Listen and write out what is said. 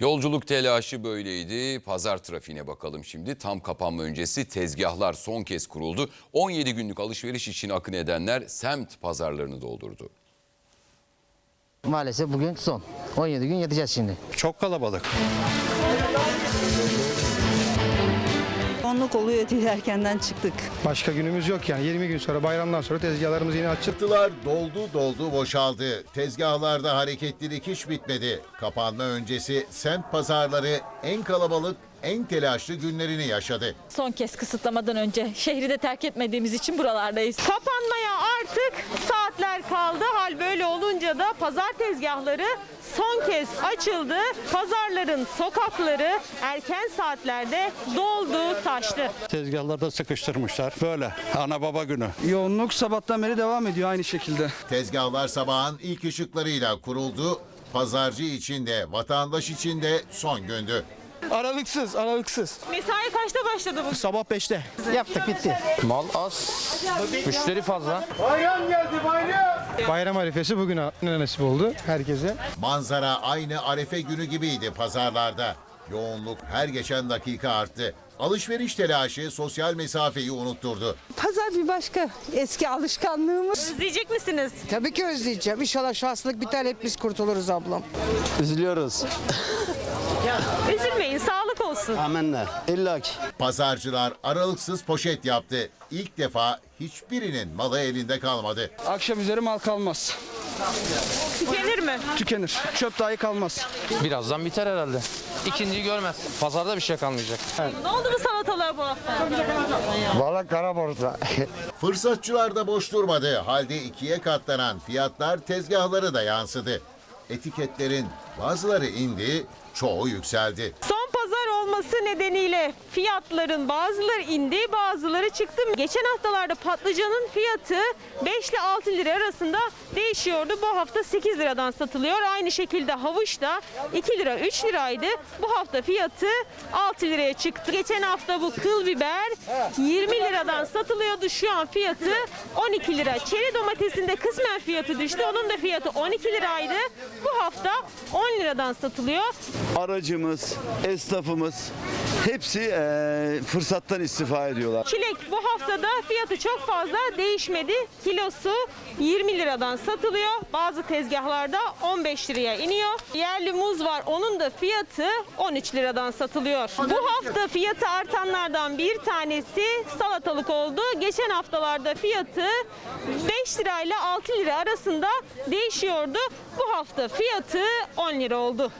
Yolculuk telaşı böyleydi. Pazar trafiğine bakalım şimdi. Tam kapanma öncesi tezgahlar son kez kuruldu. 17 günlük alışveriş için akın edenler semt pazarlarını doldurdu. Maalesef bugün son. 17 gün yatacağız şimdi. Çok kalabalık. Yoğunluk oluyor diye erkenden çıktık. Başka günümüz yok yani 20 gün sonra bayramdan sonra tezgahlarımızı yine. Çıktılar doldu doldu boşaldı. Tezgahlarda hareketlilik hiç bitmedi. Kapanma öncesi semt pazarları en kalabalık, en telaşlı günlerini yaşadı. son kez kısıtlamadan önce şehri de terk etmediğimiz için buralardayız. Kapanmaya artık olunca da pazar tezgahları son kez açıldı. Pazarların sokakları erken saatlerde doldu, taştı. Tezgahlarda sıkıştırmışlar. Böyle ana baba günü. Yoğunluk sabahtan beri devam ediyor aynı şekilde. Tezgahlar sabahın ilk ışıklarıyla kuruldu. Pazarcı için de vatandaş için de son gündü. Aralıksız, aralıksız. Mesai kaçta başladı bu? Sabah 5'te. Yaptık bitti. Mal az, müşteri fazla. Bayram arifesi bugün nasip oldu herkese. Manzara aynı arefe günü gibiydi pazarlarda. Yoğunluk her geçen dakika arttı. Alışveriş telaşı sosyal mesafeyi unutturdu. Pazar bir başka eski alışkanlığımız. Özleyecek misiniz? Tabii ki özleyeceğim. İnşallah şu hastalık biter hep biz kurtuluruz ablam. Üzülüyoruz. Olsun. Amenna. İlla ki. Pazarcılar aralıksız poşet yaptı. İlk defa hiçbirinin malı elinde kalmadı. Akşam üzeri mal kalmaz. Tükenir mi? Tükenir. Çöp dahi kalmaz. Birazdan biter herhalde. İkinciyi görmez. Pazarda bir şey kalmayacak. Ne oldu bu salatalar bu hafta? Valla kara borsa. Fırsatçılar da boş durmadı. Halde ikiye katlanan fiyatlar tezgahları da yansıdı. Etiketlerin bazıları indi, çoğu yükseldi. Son pazar olması nedeniyle fiyatların bazıları indi, bazıları çıktı. Geçen haftalarda patlıcanın fiyatı 5 ile 6 lira arasında değişiyordu. Bu hafta 8 liradan satılıyor. Aynı şekilde havuç da 2 lira 3 liraydı. Bu hafta fiyatı 6 liraya çıktı. Geçen hafta bu kıl biber 20 liradan satılıyordu. Şu an fiyatı 12 lira. Çeri domatesinde kısmen fiyatı düştü. Onun da fiyatı 12 liraydı. Bu hafta 10 liradan satılıyor. aracımız, esnafımız hepsi eee, fırsattan istifa ediyorlar. Çilek bu haftada fiyatı çok fazla değişmedi. Kilosu 20 liradan satılıyor. Bazı tezgahlarda 15 liraya iniyor. Yerli muz var. Onun da fiyatı 13 liradan satılıyor. Bu hafta fiyatı artanlardan bir tanesi salatalık oldu. Geçen haftalarda fiyatı 5 lirayla 6 lira arasında değişiyordu. Bu hafta fiyatı 10 lira oldu.